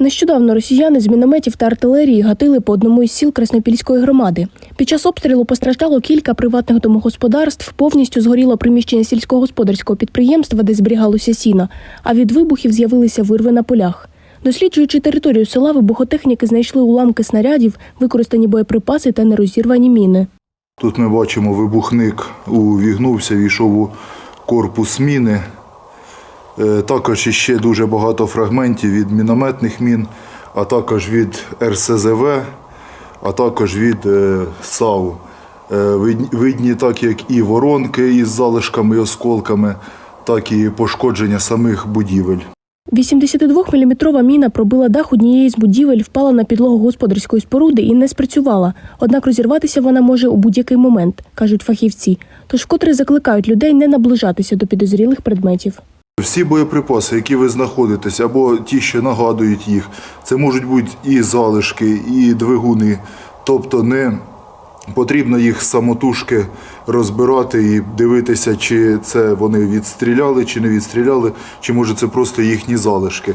Нещодавно росіяни з мінометів та артилерії гатили по одному із сіл Краснопільської громади. Під час обстрілу постраждало кілька приватних домогосподарств, повністю згоріло приміщення сільськогосподарського підприємства, де зберігалося сіно, а від вибухів з'явилися вирви на полях. Досліджуючи територію села, вибухотехніки знайшли уламки снарядів, використані боєприпаси та нерозірвані міни. Тут ми бачимо, вибухник увігнувся, війшов у корпус міни. Е, Також іще дуже багато фрагментів від мінометних мін, а також від РСЗВ, а також від е, САУ. Е, видні- так як і воронки із залишками і осколками, так і пошкодження самих будівель. 82-мм міна пробила дах однієї з будівель, впала на підлогу господарської споруди і не спрацювала. Однак розірватися вона може у будь-який момент, кажуть фахівці. Тож вкотре закликають людей не наближатися до підозрілих предметів. Всі боєприпаси, які ви знаходитесь, або ті, що нагадують їх, це можуть бути і залишки, і двигуни. Тобто не потрібно їх самотужки розбирати і дивитися, чи це вони відстріляли, чи не відстріляли, чи може це просто їхні залишки.